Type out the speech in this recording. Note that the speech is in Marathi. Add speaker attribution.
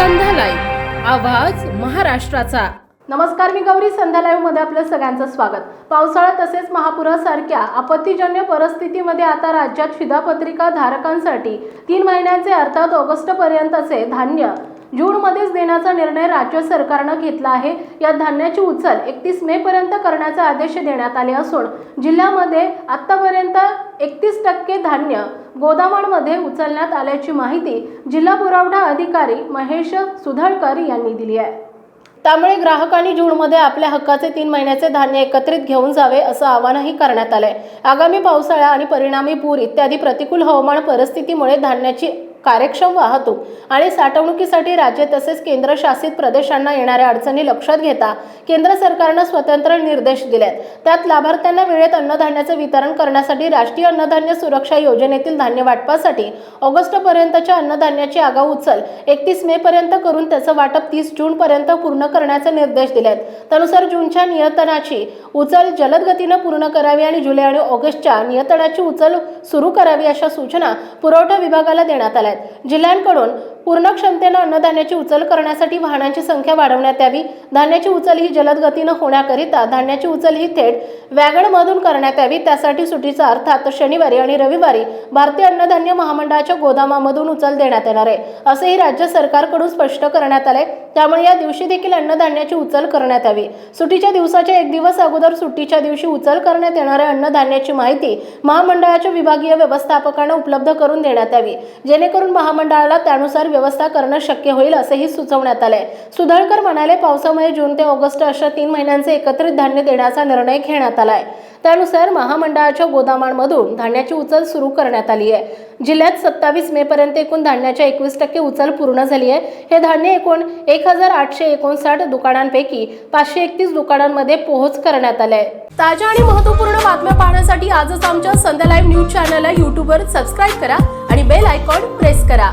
Speaker 1: संध्या लाईव्ह आवाज महाराष्ट्राचा.
Speaker 2: नमस्कार मी गौरी संध्या लाईव्हमध्ये आपलं सगळ्यांचं स्वागत. पावसाळा तसेच महापुरासारख्या आपत्तिजन्य परिस्थितीमध्ये आता राज्यात शिधापत्रिका धारकांसाठी तीन महिन्यांचे अर्थात ऑगस्ट पर्यंतचे धान्य जूनमध्येच देण्याचा निर्णय राज्य सरकारनं घेतला आहे. या धान्याची उचल एकतीस मे पर्यंत करण्याचे आदेश देण्यात आले असून जिल्ह्यामध्ये आतापर्यंत एकतीस टक्के धान्य गोदामांमध्ये उचलण्यात आल्याची माहिती जिल्हा पुरवठा अधिकारी महेश सुधळकर यांनी दिली आहे. त्यामुळे ग्राहकांनी जूनमध्ये आपल्या हक्काचे तीन महिन्याचे धान्य एकत्रित घेऊन जावे असं आवाहनही करण्यात आलंय. आगामी पावसाळा आणि परिणामी पूर इत्यादी प्रतिकूल हवामान परिस्थितीमुळे धान्याची कार्यक्षम वाहतूक आणि साठवणुकीसाठी राज्य तसेच केंद्रशासित प्रदेशांना येणाऱ्या अडचणी लक्षात घेता केंद्र सरकारनं स्वतंत्र निर्देश दिलेत. त्यात लाभार्थ्यांना वेळेत अन्नधान्याचं वितरण करण्यासाठी राष्ट्रीय अन्नधान्य सुरक्षा योजनेतील धान्य वाटपासाठी ऑगस्ट पर्यंतच्या अन्नधान्याची आगाऊ उचल एकतीस मे पर्यंत करून त्याचं वाटप तीस जून पर्यंत पूर्ण करण्याचे निर्देश दिलेत. त्यानुसार जूनच्या नियतनाची उचल जलद गतीनं पूर्ण करावी आणि जुलै आणि ऑगस्टच्या नियतनाची उचल सुरू करावी अशा सूचना पुरवठा विभागाला देण्यात आल्या. आहेत. जिल्ह्यांकडून पूर्ण क्षमतेनं अन्नधान्याची उचल करण्यासाठी वाहनांची संख्या वाढवण्यात यावी. धान्याची उचल ही जलद गतीनं होण्याकरिता धान्याची उचल ही थेट वॅगनमधून करण्यात यावी. त्यासाठी सुटीचा अर्थात शनिवारी आणि रविवारी भारतीय अन्नधान्य महामंडळाच्या गोदामामधून उचल देण्यात येणार आहे. असेही राज्य सरकारकडून स्पष्ट करण्यात आले त्यामुळे या दिवशी देखील अन्नधान्याची उचल करण्यात यावी. सुटीच्या दिवसाच्या एक दिवस अगोदर सुट्टीच्या दिवशी उचल करण्यात येणाऱ्या अन्नधान्याची माहिती महामंडळाच्या विभागीय व्यवस्थापकांना उपलब्ध करून देण्यात यावी. जेणेकरून महामंडळाला त्यानुसार व्यवस्था करणं शक्य होईल असंही सुचवण्यात आलंय. सुधाळकर म्हणाले पावसामुळे जून ते ऑगस्ट अशा तीन महिन्यांचे एकत्रित धान्य देण्याचा निर्णय घेण्यात आलाय. त्यानुसार महामंडळाच्या गोदामांमधून धान्याची उचल सुरू करण्यात आली आहे. जिल्ह्यात सत्तावीस मे पर्यंत एकूण धान्याच्या एकवीस टक्के उचल पूर्ण झाली आहे. हे धान्य एकूण एक हजार आठशे एकोणसाठ दुकानांपैकी पाचशे एकतीस दुकानांमध्ये पोहोच करण्यात आले आहे ताज्या आणि महत्त्वपूर्ण बातम्या पाहण्यासाठी आजच आमच्या संध्या लाईव्ह न्यूज चॅनलला यूट्यूबवर सबस्क्राईब करा. आणि बेल आयकॉन प्रेस करा.